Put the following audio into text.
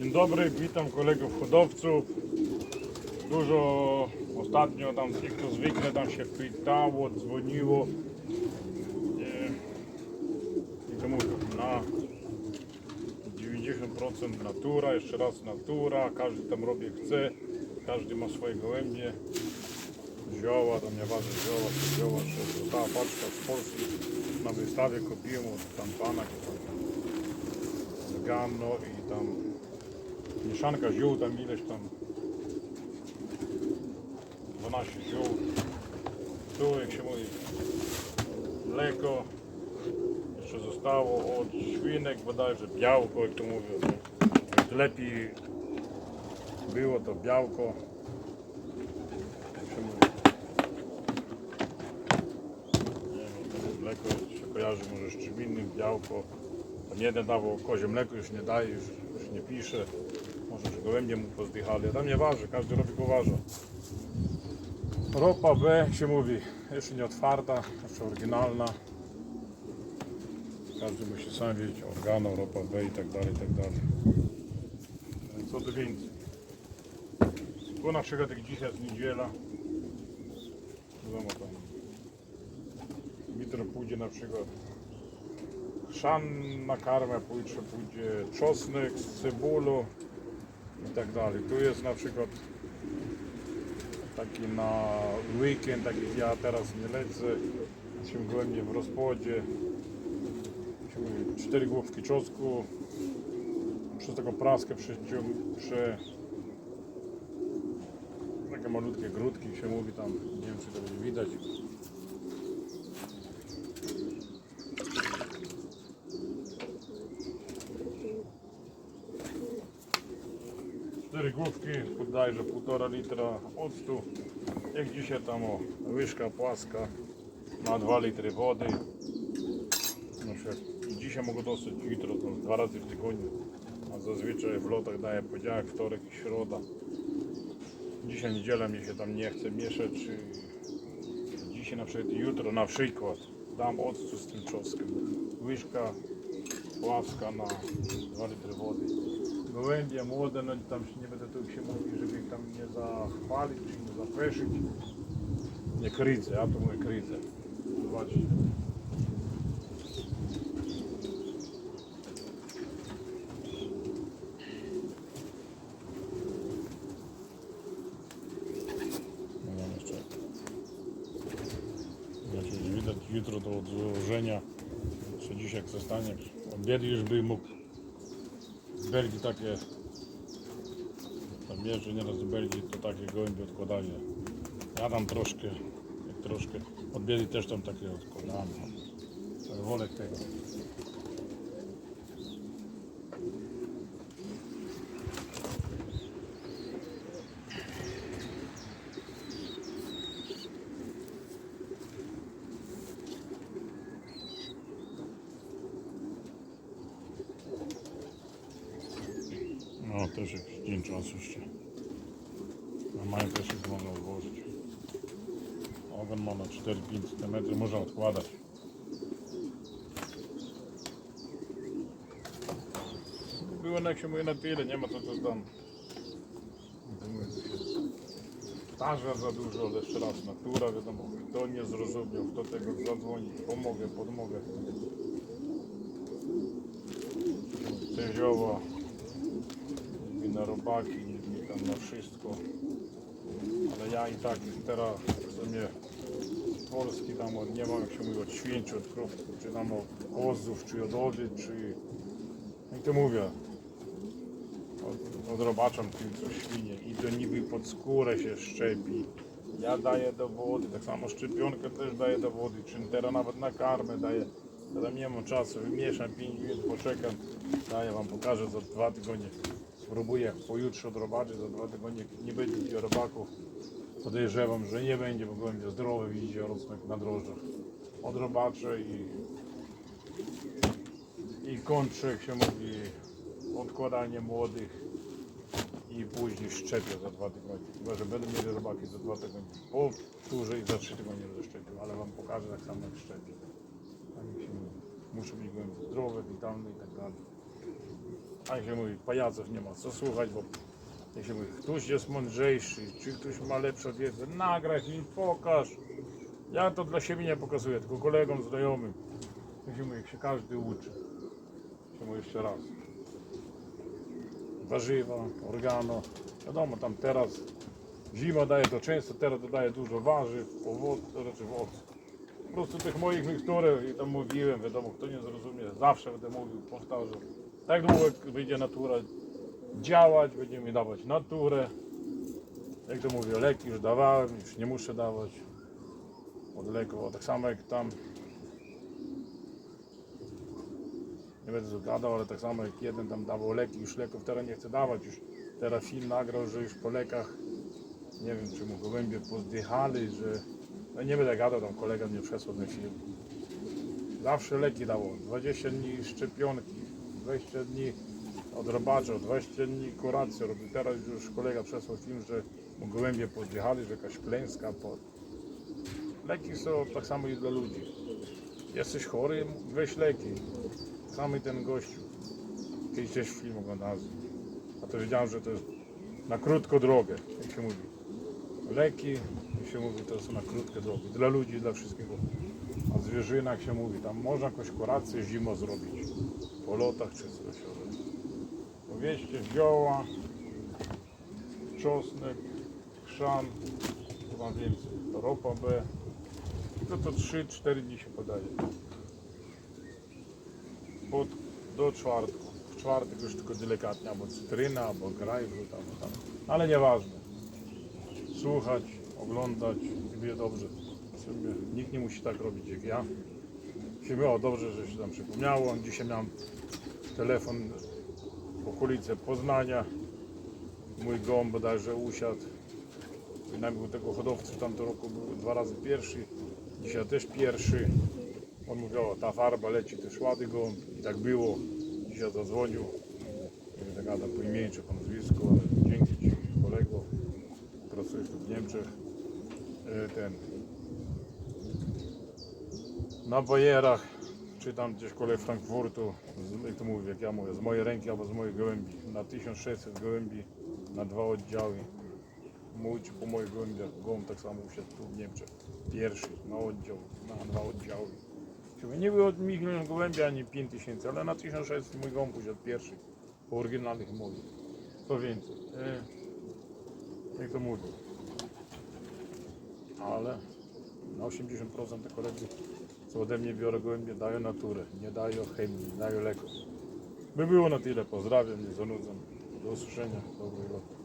Dzień dobry, witam kolegów hodowców. Dużo ostatnio tam tych, to zwykle tam się pytało, dzwoniło. I to mówię, na 90% natura, jeszcze raz natura, każdy tam robi jak chce, każdy ma swoje gołębie. Zioła, tam nie ważne zioła, czy zioła, czy została paczka z Polski na wystawie kupiłem od tam pana, Gano i tam mieszanka ziół, tam ileś tam 12 ziół. Tu jak się mówi mleko jeszcze zostało od świnek bodajże białko jak to mówią. Lepiej było to białko. Mleko się kojarzy może z czym innym, białko. Jeden dawał kozie mleko, już nie daje, już, już nie pisze. Może że gołębie mu pozdychali, a tam nie waży, każdy robi poważa. Ropa B się mówi, jeszcze nie otwarta, jeszcze oryginalna. Każdy musi sam wiedzieć, organo, ropa B i tak dalej, i tak dalej. Co tu więcej? Tu na przykład jak dzisiaj jest niedziela, wiadomo tam, jutro pójdzie na przykład szan na karmę pójdzie, pójdzie czosnek z cebulą i tak dalej. Tu jest na przykład taki na weekend, tak jak ja teraz nie lecę, się głębiej w mówi, Cztery główki czosnku, przez taką praskę przecią- prze... Takie malutkie grudki się mówi tam, nie wiem czy to będzie widać. Cztery główki, bodajże półtora litra octu. Jak dzisiaj tam o, łyżka płaska na 2 litry wody. Na przykład dzisiaj mogę dosyć, jutro to dwa razy w tygodniu. A zazwyczaj w lotach daję poniedziałek, wtorek i środa. Dzisiaj niedziela mi się tam nie chce mieszać. Dzisiaj na przykład jutro na przykład dam octu z tym czosnkiem. Łyżka płaska na 2 litry wody gołębie młode, no tam się nie będę tu się mówi, żeby ich tam nie zachwalić, czy nie zapeszyć. Nie krydzę, ja to mówię krydzę. Zobaczcie. No mam jeszcze. Znaczy, nie widać jutro do odłożenia. Czy dzisiaj jak zostanie. Obiedy już by mógł z Belgii takie tam jeżdżę nieraz do Belgii to takie gołębie odkładali ja tam troszkę jak troszkę od biedy też tam takie odkładałem ale wolę tego no też jakiś dzień czasu jeszcze a mają też już można odłożyć ogon ma na 4-5 cm można odkładać. Było jak się mówi na tyle, nie ma co to tam Starza za dużo, ale jeszcze raz natura, wiadomo, kto nie zrozumiał, kto tego zadzwoni, pomogę, podmogę. I na robaki, i tam na wszystko. Ale ja i tak teraz w sumie Polski tam od, nie mam jak się mówi od świń, czy od krów, czy tam od kozów, czy od owiec, czy jak to mówię, od, odrobaczam tym co świnie i to niby pod skórę się szczepi. Ja daję do wody, tak samo szczepionkę też daję do wody, czy teraz nawet na karmę daję. Teraz nie mam czasu, wymieszam 5 minut, poczekam, daję wam pokażę za dwa tygodnie. Spróbuję pojutrze odrobaczyć, za dwa tygodnie nie będzie tych robaków. Podejrzewam, że nie będzie, bo gołębie zdrowe, widzicie, rosną jak na drożdżach. Odrobaczę i, i kończę, jak się mówi, odkładanie młodych i później szczepię za dwa tygodnie. Chyba, że będę mieli robaki za dwa tygodnie. Powtórzę i za trzy tygodnie będę szczepił, ale wam pokażę tak samo jak szczepię. Tak. Muszą być gołębie zdrowe, witalne i tak dalej. A się mówi, pajaców nie ma co słuchać, bo jak się mówi, ktoś jest mądrzejszy, czy ktoś ma lepszą wiedzę, nagraj mi, pokaż. Ja to dla siebie nie pokazuję, tylko kolegom, znajomym. Jak się mówi, jak się każdy uczy. Się mówi jeszcze raz. Warzywa, organo. Wiadomo, tam teraz zima daje to często, teraz dodaje dużo warzyw, owoców, to znaczy owoców. Po prostu tych moich mikturek, i tam mówiłem, wiadomo, kto nie zrozumie, zawsze będę mówił, powtarzam. Tak długo jak wyjdzie natura działać, będziemy dawać naturę. Jak to mówię, leki już dawałem, już nie muszę dawać od leku. Tak samo jak tam, nie będę zagadał, ale tak samo jak jeden tam dawał leki, już leków teraz nie chce dawać. Już teraz film nagrał, że już po lekach, nie wiem czy mu gołębie pozdychali, że no nie będę gadał, tam kolega mnie przesłał ten film. Zawsze leki dało. 20 dni szczepionki, 20 dni odrobacza, 20 dni kuracji robił. Teraz już kolega przesłał film, że mu gołębie podjechali, że jakaś klęska. Leki są tak samo i dla ludzi. Jesteś chory, weź leki. I ten gościu. Kiedyś też film oglądałem. A to wiedziałem, że to jest na krótką drogę, jak się mówi. Leki, jak się mówi, to są na krótkie drogi. Dla ludzi, dla wszystkiego. A zwierzyna, jak się mówi, tam można jakąś kurację zimą zrobić. Po lotach czy coś. Powieście zioła, czosnek, chrzan, mam więcej, ropa B. No to 3-4 dni się podaje. Pod, do czwartku. W czwartek już tylko delikatnie, albo cytryna, albo grajfrut, albo tam. Ale nieważne. Słuchać, oglądać będzie dobrze. Nikt nie musi tak robić jak ja. Się dobrze, że się tam przypomniało. Dzisiaj miałem telefon w okolicy Poznania. Mój gąb bodajże usiadł. Przynajmniej u tego hodowcy w tamtym roku był dwa razy pierwszy. Dzisiaj też pierwszy. On mówił, o ta farba leci też ładny gąb. I tak było. Dzisiaj zadzwonił. Nie wiem, tak po imieniu czy po nazwisku, ale dzięki Ci kolego. Pracujesz tu w Niemczech. E, Ten. Na bajerach, czy tam gdzieś koło Frankfurtu, z, jak to mówię, jak ja mówię, z mojej ręki albo z moich gołębi, na 1600 gołębi, na dwa oddziały. Czy po moich gołębiach, gołąb tak samo usiadł tu w Niemczech, pierwszy na oddział, na dwa oddziały. Czyli Nie było milion gołębi ani 5000, ale na 1600 mój gołąb usiadł pierwszy, po oryginalnych mowie. Co więcej, e, jak to mówię, ale na 80% te kolegi, co ode mnie biorą gołębie, dają naturę, nie dają chemii, dają leków. By było na tyle, pozdrawiam, nie zanudzam. Do usłyszenia, dobrej loty.